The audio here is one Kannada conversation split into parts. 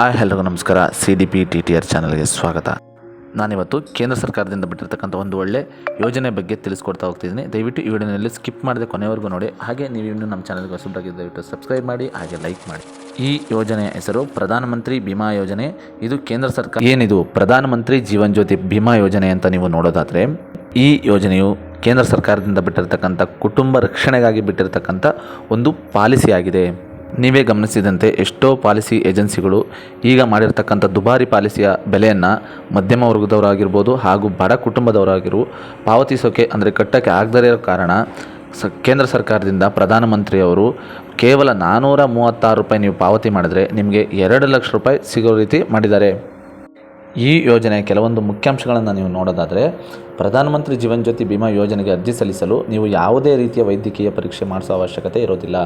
ಹಾಯ್ ಎಲ್ಲರಿಗೂ ನಮಸ್ಕಾರ. C D P T T R ಚಾನಲ್ಗೆ ಸ್ವಾಗತ. ನಾನಿವತ್ತು ಕೇಂದ್ರ ಸರ್ಕಾರದಿಂದ ಬಿಟ್ಟಿರ್ತಕ್ಕಂಥ ಒಂದು ಒಳ್ಳೆ ಯೋಜನೆ ಬಗ್ಗೆ ತಿಳಿಸ್ಕೊಡ್ತಾ ಹೋಗ್ತಿದ್ದೀನಿ. ದಯವಿಟ್ಟು ಈ ವಿಡಿಯೋನಲ್ಲಿ ಸ್ಕಿಪ್ ಮಾಡದೆ ಕೊನೆವರೆಗೂ ನೋಡಿ. ಹಾಗೆ ನೀವು ಇನ್ನೂ ನಮ್ಮ ಚಾನಲ್ಗೆ ಹೊಸಬಾಗಿ ದಯವಿಟ್ಟು ಸಬ್ಸ್ಕ್ರೈಬ್ ಮಾಡಿ, ಹಾಗೆ ಲೈಕ್ ಮಾಡಿ. ಈ ಯೋಜನೆಯ ಹೆಸರು ಪ್ರಧಾನಮಂತ್ರಿ ಬಿಮಾ ಯೋಜನೆ. ಇದು ಕೇಂದ್ರ ಸರ್ಕಾರ ಏನಿದು? ಪ್ರಧಾನಮಂತ್ರಿ ಜೀವನ್ ಜ್ಯೋತಿ ಬಿಮಾ ಯೋಜನೆ ಅಂತ ನೀವು ನೋಡೋದಾದರೆ, ಈ ಯೋಜನೆಯು ಕೇಂದ್ರ ಸರ್ಕಾರದಿಂದ ಬಿಟ್ಟಿರ್ತಕ್ಕಂಥ ಕುಟುಂಬ ರಕ್ಷಣೆಗಾಗಿ ಬಿಟ್ಟಿರ್ತಕ್ಕಂಥ ಒಂದು ಪಾಲಿಸಿ ಆಗಿದೆ ನೀವೇ ಗಮನಿಸಿದಂತೆ ಎಷ್ಟೋ ಪಾಲಿಸಿ ಏಜೆನ್ಸಿಗಳು ಈಗ ಮಾಡಿರ್ತಕ್ಕಂಥ ದುಬಾರಿ ಪಾಲಿಸಿಯ ಬೆಲೆಯನ್ನು ಮಧ್ಯಮ ವರ್ಗದವರಾಗಿರ್ಬೋದು ಹಾಗೂ ಬಡ ಕುಟುಂಬದವರಾಗಿರು ಪಾವತಿಸೋಕೆ ಅಂದರೆ ಕಟ್ಟಕ್ಕೆ ಆಗದೇ ಇರೋ ಕಾರಣ ಸ ಕೇಂದ್ರ ಸರ್ಕಾರದಿಂದ ಪ್ರಧಾನಮಂತ್ರಿಯವರು ಕೇವಲ ನಾನ್ನೂರ ಮೂವತ್ತಾರು ರೂಪಾಯಿ ನೀವು ಪಾವತಿ ಮಾಡಿದರೆ ನಿಮಗೆ ಎರಡು ಲಕ್ಷ ರೂಪಾಯಿ ಸಿಗೋ ರೀತಿ ಮಾಡಿದ್ದಾರೆ. ಈ ಯೋಜನೆಯ ಕೆಲವೊಂದು ಮುಖ್ಯಾಂಶಗಳನ್ನು ನೀವು ನೋಡೋದಾದರೆ, ಪ್ರಧಾನಮಂತ್ರಿ ಜೀವನ್ ಜ್ಯೋತಿ ಬಿಮಾ ಯೋಜನೆಗೆ ಅರ್ಜಿ ಸಲ್ಲಿಸಲು ನೀವು ಯಾವುದೇ ರೀತಿಯ ವೈದ್ಯಕೀಯ ಪರೀಕ್ಷೆ ಮಾಡಿಸೋ ಅವಶ್ಯಕತೆ ಇರೋದಿಲ್ಲ.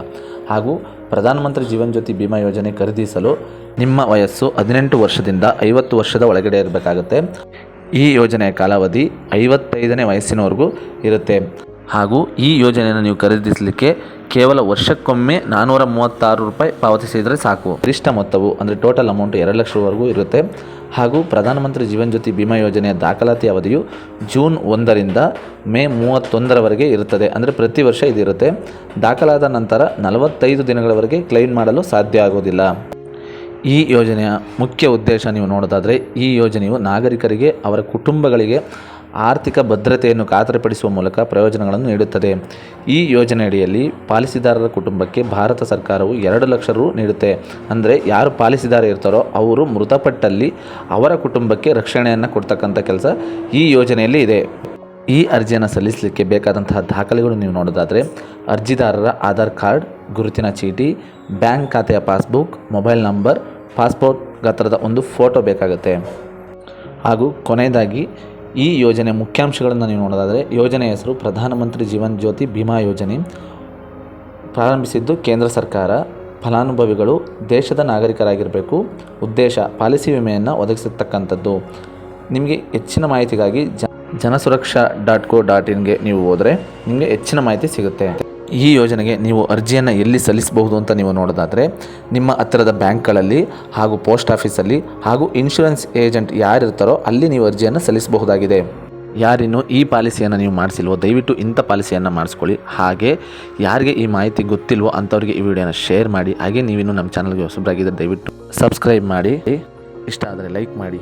ಹಾಗೂ ಪ್ರಧಾನಮಂತ್ರಿ ಜೀವನ್ ಜ್ಯೋತಿ ಬಿಮಾ ಯೋಜನೆ ಖರೀದಿಸಲು ನಿಮ್ಮ ವಯಸ್ಸು ಹದಿನೆಂಟು ವರ್ಷದಿಂದ ಐವತ್ತು ವರ್ಷದ ಒಳಗಡೆ ಇರಬೇಕಾಗುತ್ತೆ. ಈ ಯೋಜನೆಯ ಕಾಲಾವಧಿ ಐವತ್ತೈದನೇ ವಯಸ್ಸಿನವರೆಗೂ ಇರುತ್ತೆ. ಹಾಗೂ ಈ ಯೋಜನೆಯನ್ನು ನೀವು ಖರೀದಿಸಲಿಕ್ಕೆ ಕೇವಲ ವರ್ಷಕ್ಕೊಮ್ಮೆ ನಾನ್ನೂರ ಮೂವತ್ತಾರು ರೂಪಾಯಿ ಪಾವತಿಸಿದರೆ ಸಾಕು. ಗರಿಷ್ಠ ಮೊತ್ತವು ಅಂದರೆ ಟೋಟಲ್ ಅಮೌಂಟ್ ಎರಡು ಲಕ್ಷವರೆಗೂ ಇರುತ್ತೆ. ಹಾಗೂ ಪ್ರಧಾನಮಂತ್ರಿ ಜೀವನ್ ಜ್ಯೋತಿ ಬಿಮಾ ಯೋಜನೆಯ ದಾಖಲಾತಿ ಅವಧಿಯು ಜೂನ್ ಒಂದರಿಂದ ಮೇ ಮೂವತ್ತೊಂದರವರೆಗೆ ಇರುತ್ತದೆ. ಅಂದರೆ ಪ್ರತಿ ವರ್ಷ ಇದಿರುತ್ತೆ. ದಾಖಲಾದ ನಂತರ ನಲವತ್ತೈದು ದಿನಗಳವರೆಗೆ ಕ್ಲೈಮ್ ಮಾಡಲು ಸಾಧ್ಯ ಆಗೋದಿಲ್ಲ. ಈ ಯೋಜನೆಯ ಮುಖ್ಯ ಉದ್ದೇಶ ನೀವು ನೋಡೋದಾದರೆ ಈ ಯೋಜನೆಯು ನಾಗರಿಕರಿಗೆ, ಅವರ ಕುಟುಂಬಗಳಿಗೆ ಆರ್ಥಿಕ ಭದ್ರತೆಯನ್ನು ಖಾತರಿಪಡಿಸುವ ಮೂಲಕ ಪ್ರಯೋಜನಗಳನ್ನು ನೀಡುತ್ತದೆ. ಈ ಯೋಜನೆಯಡಿಯಲ್ಲಿ ಪಾಲಿಸಿದಾರರ ಕುಟುಂಬಕ್ಕೆ ಭಾರತ ಸರ್ಕಾರವು ಎರಡು ಲಕ್ಷ ರು ನೀಡುತ್ತೆ. ಅಂದರೆ ಯಾರು ಪಾಲಿಸಿದಾರ ಇರ್ತಾರೋ ಅವರು ಮೃತಪಟ್ಟಲ್ಲಿ ಅವರ ಕುಟುಂಬಕ್ಕೆ ರಕ್ಷಣೆಯನ್ನು ಕೊಡ್ತಕ್ಕಂಥ ಕೆಲಸ ಈ ಯೋಜನೆಯಲ್ಲಿ ಇದೆ. ಈ ಅರ್ಜಿಯನ್ನು ಸಲ್ಲಿಸಲಿಕ್ಕೆ ಬೇಕಾದಂತಹ ದಾಖಲೆಗಳು ನೀವು ನೋಡೋದಾದರೆ ಅರ್ಜಿದಾರರ ಆಧಾರ್ ಕಾರ್ಡ್, ಗುರುತಿನ ಚೀಟಿ, ಬ್ಯಾಂಕ್ ಖಾತೆಯ ಪಾಸ್ಬುಕ್, ಮೊಬೈಲ್ ನಂಬರ್, ಪಾಸ್ಪೋರ್ಟ್ ಗಾತ್ರದ ಒಂದು ಫೋಟೋ ಬೇಕಾಗುತ್ತೆ. ಹಾಗೂ ಕೊನೆಯದಾಗಿ ಈ ಯೋಜನೆ ಮುಖ್ಯಾಂಶಗಳನ್ನು ನೀವು ನೋಡೋದಾದರೆ, ಯೋಜನೆಯ ಹೆಸರು ಪ್ರಧಾನಮಂತ್ರಿ ಜೀವನ್ ಜ್ಯೋತಿ ಬಿಮಾ ಯೋಜನೆ. ಪ್ರಾರಂಭಿಸಿದ್ದು ಕೇಂದ್ರ ಸರ್ಕಾರ, ಫಲಾನುಭವಿಗಳು, ದೇಶದ ನಾಗರಿಕರಾಗಿರಬೇಕು. ಉದ್ದೇಶ, ಪಾಲಿಸಿ ವಿಮೆಯನ್ನು ಒದಗಿಸತಕ್ಕಂಥದ್ದು. ನಿಮಗೆ ಹೆಚ್ಚಿನ ಮಾಹಿತಿಗಾಗಿ ಜನಸುರಕ್ಷಾ ಡಾಟ್ ಕೋ ಡಾಟ್ ಇನ್ಗೆ ನೀವು ಹೋದರೆ ನಿಮಗೆ ಹೆಚ್ಚಿನ ಮಾಹಿತಿ ಸಿಗುತ್ತೆ. ಈ ಯೋಜನೆಗೆ ನೀವು ಅರ್ಜಿಯನ್ನು ಎಲ್ಲಿ ಸಲ್ಲಿಸಬಹುದು ಅಂತ ನೀವು ನೋಡೋದಾದರೆ ನಿಮ್ಮ ಹತ್ತಿರದ ಬ್ಯಾಂಕ್ಗಳಲ್ಲಿ ಹಾಗೂ ಪೋಸ್ಟ್ ಆಫೀಸಲ್ಲಿ ಹಾಗೂ ಇನ್ಶೂರೆನ್ಸ್ ಏಜೆಂಟ್ ಯಾರಿರ್ತಾರೋ ಅಲ್ಲಿ ನೀವು ಅರ್ಜಿಯನ್ನು ಸಲ್ಲಿಸಬಹುದಾಗಿದೆ. ಯಾರಿನ್ನೂ ಈ ಪಾಲಿಸಿಯನ್ನು ನೀವು ಮಾಡಿಸಿಲ್ವೋ, ದಯವಿಟ್ಟು ಇಂಥ ಪಾಲಿಸಿಯನ್ನು ಮಾಡಿಸ್ಕೊಳ್ಳಿ. ಹಾಗೆ ಯಾರಿಗೆ ಈ ಮಾಹಿತಿ ಗೊತ್ತಿಲ್ವೋ ಅಂಥವ್ರಿಗೆ ಈ ವಿಡಿಯೋನ ಶೇರ್ ಮಾಡಿ. ಹಾಗೆ ನೀವಿನ್ನು ನಮ್ಮ ಚಾನಲ್ಗೆ ಹೊಸಬರಾಗಿದ್ದರೆ ದಯವಿಟ್ಟು ಸಬ್ಸ್ಕ್ರೈಬ್ ಮಾಡಿ. ಇಷ್ಟ ಆದರೆ ಲೈಕ್ ಮಾಡಿ.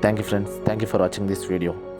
Thank you friends. Thank you for watching this video.